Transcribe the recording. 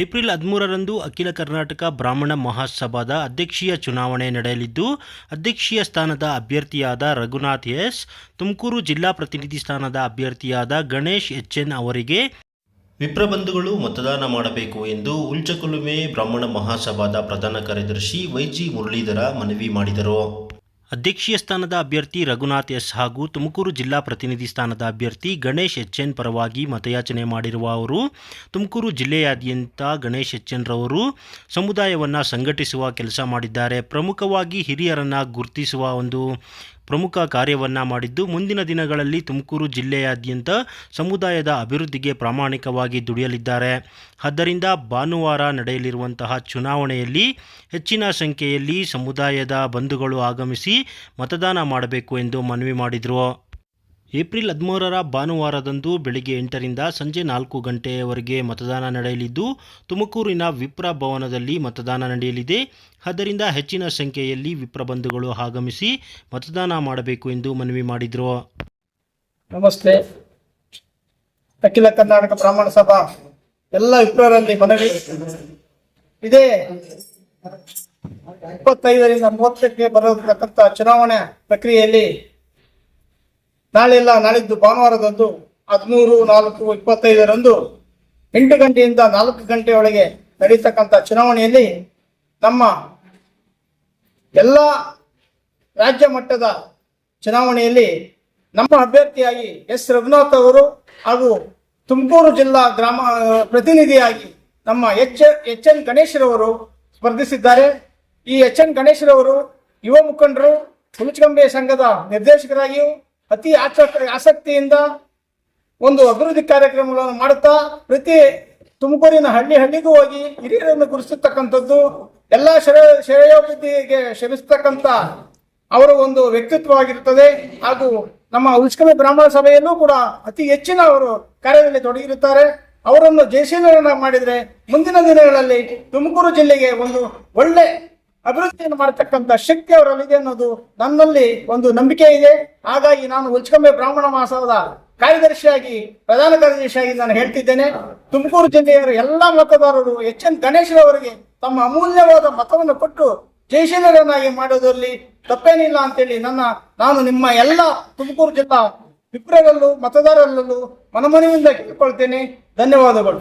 April ಹದಿಮೂರರಂದು ಅಖಿಲ ಕರ್ನಾಟಕ ಬ್ರಾಹ್ಮಣ ಮಹಾಸಭಾದ ಅಧ್ಯಕ್ಷೀಯ ಚುನಾವಣೆ ನಡೆಯಲಿದ್ದು, ಅಧ್ಯಕ್ಷೀಯ ಸ್ಥಾನದ ಅಭ್ಯರ್ಥಿಯಾದ ರಘುನಾಥ್ ಎಸ್, ತುಮಕೂರು ಜಿಲ್ಲಾ ಪ್ರತಿನಿಧಿ ಸ್ಥಾನದ ಅಭ್ಯರ್ಥಿಯಾದ ಗಣೇಶ್ ಎಚ್ ಎನ್ ಅವರಿಗೆ ವಿಪ್ರಬಂಧುಗಳು ಮತದಾನ ಮಾಡಬೇಕು ಎಂದು ಉಲ್ಚಕುಲುಮೆ ಬ್ರಾಹ್ಮಣ ಮಹಾಸಭಾದ ಪ್ರಧಾನ ಕಾರ್ಯದರ್ಶಿ ವೈಜಿ ಮುರಳೀಧರ ಮನವಿ ಮಾಡಿದರು. ಅಧ್ಯಕ್ಷೀಯ ಸ್ಥಾನದ ಅಭ್ಯರ್ಥಿ ರಘುನಾಥ್ ಎಸ್ ಹಾಗೂ ತುಮಕೂರು ಜಿಲ್ಲಾ ಪ್ರತಿನಿಧಿ ಸ್ಥಾನದ ಅಭ್ಯರ್ಥಿ ಗಣೇಶ್ ಎಚ್ ಎನ್ ಪರವಾಗಿ ಮತಯಾಚನೆ ಮಾಡಿರುವ ಅವರು, ತುಮಕೂರು ಜಿಲ್ಲೆಯಾದ್ಯಂತ ಗಣೇಶ್ ರವರು ಸಮುದಾಯವನ್ನು ಸಂಘಟಿಸುವ ಕೆಲಸ ಮಾಡಿದ್ದಾರೆ. ಪ್ರಮುಖವಾಗಿ ಹಿರಿಯರನ್ನು ಗುರುತಿಸುವ ಒಂದು ಪ್ರಮುಖ ಕಾರ್ಯವನ್ನು ಮಾಡಿದ್ದು ಮುಂದಿನ ದಿನಗಳಲ್ಲಿ ತುಮಕೂರು ಜಿಲ್ಲೆಯಾದ್ಯಂತ ಸಮುದಾಯದ ಅಭಿವೃದ್ಧಿಗೆ ಪ್ರಾಮಾಣಿಕವಾಗಿ ದುಡಿಯಲಿದ್ದಾರೆ. ಆದ್ದರಿಂದ ಭಾನುವಾರ ನಡೆಯಲಿರುವಂತಹ ಚುನಾವಣೆಯಲ್ಲಿ ಹೆಚ್ಚಿನ ಸಂಖ್ಯೆಯಲ್ಲಿ ಸಮುದಾಯದ ಬಂಧುಗಳು ಆಗಮಿಸಿ ಮತದಾನ ಮಾಡಬೇಕು ಎಂದು ಮನವಿ ಮಾಡಿದರು. ಏಪ್ರಿಲ್ ಹದಿಮೂರರ ಭಾನುವಾರದಂದು ಬೆಳಗ್ಗೆ ಎಂಟರಿಂದ ಸಂಜೆ ನಾಲ್ಕು ಗಂಟೆಯವರೆಗೆ ಮತದಾನ ನಡೆಯಲಿದ್ದು, ತುಮಕೂರಿನ ವಿಪ್ರ ಭವನದಲ್ಲಿ ಮತದಾನ ನಡೆಯಲಿದೆ. ಆದ್ದರಿಂದ ಹೆಚ್ಚಿನ ಸಂಖ್ಯೆಯಲ್ಲಿ ವಿಪ್ರ ಬಂಧುಗಳು ಆಗಮಿಸಿ ಮತದಾನ ಮಾಡಬೇಕು ಎಂದು ಮನವಿ ಮಾಡಿದರು. ನಮಸ್ತೆ. ಅಖಿಲ ಕರ್ನಾಟಕ ಬ್ರಾಹ್ಮಣ ಸಭಾ ಎಲ್ಲ ವಿಪ್ರರಲ್ಲಿ ಮನವಿ. ಇದೇ ಇಪ್ಪತ್ತೈದರಿಂದ ಮೂವತ್ತಕ್ಕೆ ಬರತಕ್ಕಂಥ ಚುನಾವಣೆ ಪ್ರಕ್ರಿಯೆಯಲ್ಲಿ ನಾಳೆಲ್ಲ ನಾಳಿದ್ದು ಭಾನುವಾರದಂದು ಹದಿಮೂರು, ನಾಲ್ಕು, ಇಪ್ಪತ್ತೈದರಂದು ಎಂಟು ಗಂಟೆಯಿಂದ ನಾಲ್ಕು ಗಂಟೆಯೊಳಗೆ ನಡೀತಕ್ಕಂಥ ಚುನಾವಣೆಯಲ್ಲಿ ನಮ್ಮ ಎಲ್ಲ ರಾಜ್ಯ ಮಟ್ಟದ ಚುನಾವಣೆಯಲ್ಲಿ ನಮ್ಮ ಅಭ್ಯರ್ಥಿಯಾಗಿ ಎಸ್. ರಘುನಾಥ್ ಅವರು ಹಾಗೂ ತುಮಕೂರು ಜಿಲ್ಲಾ ಗ್ರಾಮ ಪ್ರತಿನಿಧಿಯಾಗಿ ನಮ್ಮ ಎಚ್ ಎಚ್. ಎನ್. ಗಣೇಶ್ರವರು ಸ್ಪರ್ಧಿಸಿದ್ದಾರೆ. ಈ ಎಚ್. ಎನ್. ಗಣೇಶ್ರವರು ಯುವ ಮುಖಂಡರು ಹುಲಚಗಂಬೆ ಸಂಘದ ನಿರ್ದೇಶಕರಾಗಿಯೂ ಅತಿ ಆಸಕ್ತ ಆಸಕ್ತಿಯಿಂದ ಒಂದು ಅಭಿವೃದ್ಧಿ ಕಾರ್ಯಕ್ರಮಗಳನ್ನು ಮಾಡುತ್ತಾ ಪ್ರತಿ ತುಮಕೂರಿನ ಹಳ್ಳಿ ಹಳ್ಳಿಗೂ ಹೋಗಿ ಹಿರಿಯರನ್ನು ಗುರುತಿಸತಕ್ಕಂಥದ್ದು, ಎಲ್ಲ ಶ್ರೇಯ ಶ್ರೇಯೋಭಿವೃದ್ಧಿಗೆ ಶ್ರಮಿಸ್ತಕ್ಕಂಥ ಅವರ ಒಂದು ವ್ಯಕ್ತಿತ್ವವಾಗಿರುತ್ತದೆ. ಹಾಗೂ ನಮ್ಮ ಉಷ್ಕಮಿ ಬ್ರಾಹ್ಮಣ ಸಭೆಯಲ್ಲೂ ಕೂಡ ಅತಿ ಹೆಚ್ಚಿನ ಅವರು ಕಾರ್ಯದಲ್ಲಿ ತೊಡಗಿರುತ್ತಾರೆ. ಅವರನ್ನು ಜಯಶೀಲರನ್ನ ಮಾಡಿದ್ರೆ ಮುಂದಿನ ದಿನಗಳಲ್ಲಿ ತುಮಕೂರು ಜಿಲ್ಲೆಗೆ ಒಂದು ಒಳ್ಳೆ ಅಭಿವೃದ್ಧಿಯನ್ನು ಮಾಡತಕ್ಕಂಥ ಶಕ್ತಿ ಅವರಲ್ಲಿದೆ ಅನ್ನೋದು ನನ್ನಲ್ಲಿ ಒಂದು ನಂಬಿಕೆ ಇದೆ. ಹಾಗಾಗಿ ನಾನು ಉಲ್ಚಕಂಬೆ ಬ್ರಾಹ್ಮಣ ಮಾಸದ ಕಾರ್ಯದರ್ಶಿಯಾಗಿ, ಪ್ರಧಾನ ಕಾರ್ಯದರ್ಶಿಯಾಗಿ ನಾನು ಹೇಳ್ತಿದ್ದೇನೆ. ತುಮಕೂರು ಜಿಲ್ಲೆಯ ಎಲ್ಲ ಮತದಾರರು ಎಚ್ ಎನ್ ಗಣೇಶ್ರವರಿಗೆ ತಮ್ಮ ಅಮೂಲ್ಯವಾದ ಮತವನ್ನು ಕೊಟ್ಟು ಜಯಶೀಲರನ್ನಾಗಿ ಮಾಡೋದರಲ್ಲಿ ತಪ್ಪೇನಿಲ್ಲ ಅಂತೇಳಿ ನನ್ನ, ನಾನು ನಿಮ್ಮ ಎಲ್ಲ ತುಮಕೂರು ಜಿಲ್ಲಾ ವಿಪ್ರರಲ್ಲೂ ಮತದಾರರಲ್ಲೂ ಮನಮನೆಯಿಂದ ಕೇಳಿಕೊಳ್ತೇನೆ. ಧನ್ಯವಾದಗಳು.